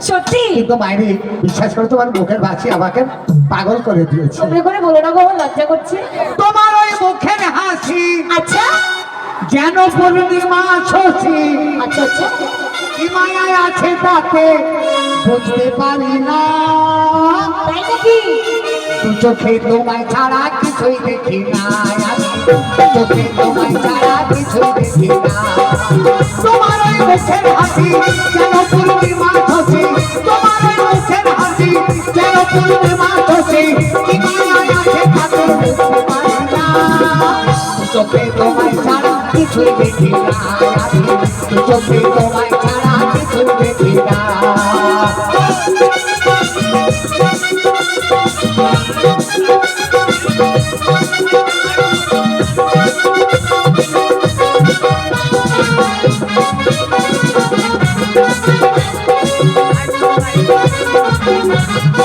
সত্যি? কিন্তু মায়েরি বিশ্বাস করে তোমার মুখের ভাষি আমাকে পাগল করে দিয়েছে। তোমরা করে বলো না গো লজ্জা করছে। তোমার ওই মুখের হাসি আচ্ছা। যেন পূর্ণিমা শশী। আচ্ছা আচ্ছা। কি মায়ায় আছে তাতে বুঝতে পারি না। তাই নাকি? দু চোখে তোমায় ছাড়া কিছুই দেখি না। চোখে তোমায় ছাড়া কিছুই দেখি না। তোমার ওই মুখের হাসি যেন পূর্ণিমা চোখে তোমায় ছাড়া কিছুই দেখি না চোখে তোমায় ছাড়া কিছুই দেখি না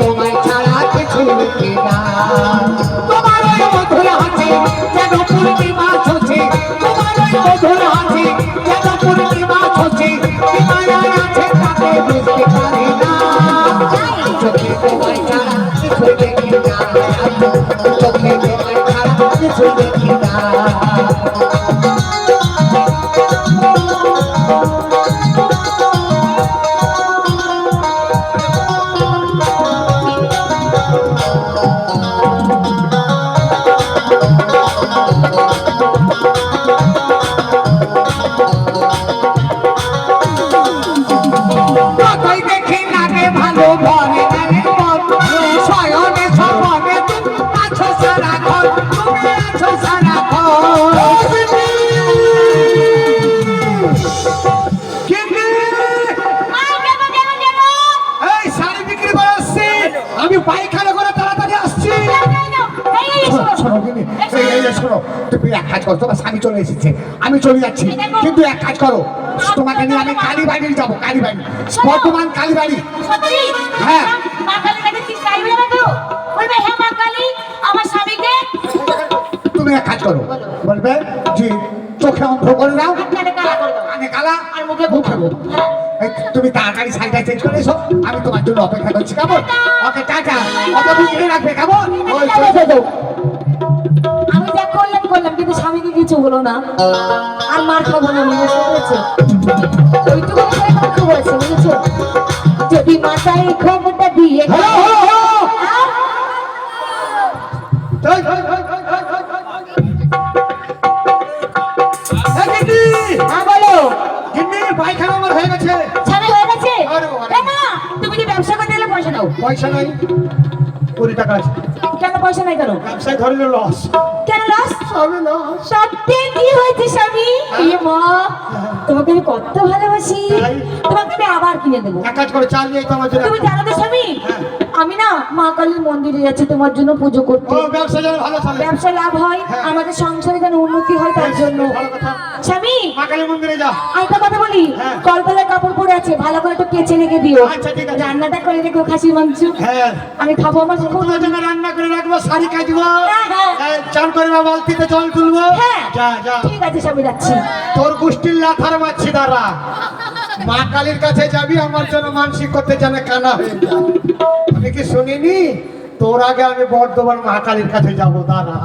তোমায় ছাড়া কিছুই দেখি না তোমার ওই মধুর হাসি যেন পূর্ণিমা ছুছে তোমার ওই মধুর হাসি যেন পূর্ণিমা ছুছে মায়া আছে তাকে বুঝতে পারি না চোখে তোমায় ছাড়া কিছুই দেখি না শোনো, তুমি এক কাজ করো, তোমার স্বামী চলে এসেছে। আমি চলে যাচ্ছি, কিন্তু এক কাজ করো, তোমাকে নিয়ে আমি কালীবাড়ি যাব কালীবাড়ি বর্তমান কালীবাড়ি হ্যাঁ। তুমি এক কাজ করো, বলবে যে চোখে অন্ধ করে দাও মুখে মুখে। তুমি তাড়াতাড়ি শাড়িটা চেঞ্জ করে এসো, আমি তোমার জন্য অপেক্ষা করছি, কেমন? ওকে, টাটা। ওকে বুঝিয়ে রাখবে, কেমন? ওই কিছু হলো না। আর মার খাব না বুঝতে পেরেছ ওইটুকু করে কথা বুঝেছ? যদি মাথায় খবরটা দিয়ে পয়সা নাই কুড়ি টাকা আছে। কেন পয়সা নাই কেন? ব্যবসায় ধরলে লস কেন লস না সত্যি কি হয়েছে স্বামী? এ মা তোমাকে আমি কত ভালোবাসি। তোমাকে আমি আবার কিনে দেবো। এক কাজ করে চাল নিয়ে তোমার জন্য। তুমি জানো তো স্বামী হ্যাঁ। আমি না মা কালীর মন্দিরে যাচ্ছি তোমার জন্য পুজো করতে। ব্যবসা লাভ হয় হ্যাঁ। আমাদের সংসারে যেন উন্নতি হয় তার জন্য। কথা। স্বামী! মা মন্দিরে কথা বলি হ্যাঁ। কলতলায় কাপড় পরে আছে ভালো করে একটু কেচে রেখে দিও। আচ্ছা, ঠিক আছে। রান্নাটা করে রেখো খাসির মাংস। হ্যাঁ। আমি খাব আমার খুব জন্য রান্না করে রাখব শাড়ি। এই, চান করে বালতিতে জল তুলবো। হ্যাঁ। ঠিক আছে স্বামী যাচ্ছি। তোর গোষ্ঠীর লাথার মারছি দাঁড়া মা কালীর কাছে যাবি, আমার জন্য মানসিক করতে জানে কানা হয়ে যা আমি কি শুনিনি? তোর আগে আমি বর্ধমান মা কালীর কাছে যাব দাঁড়া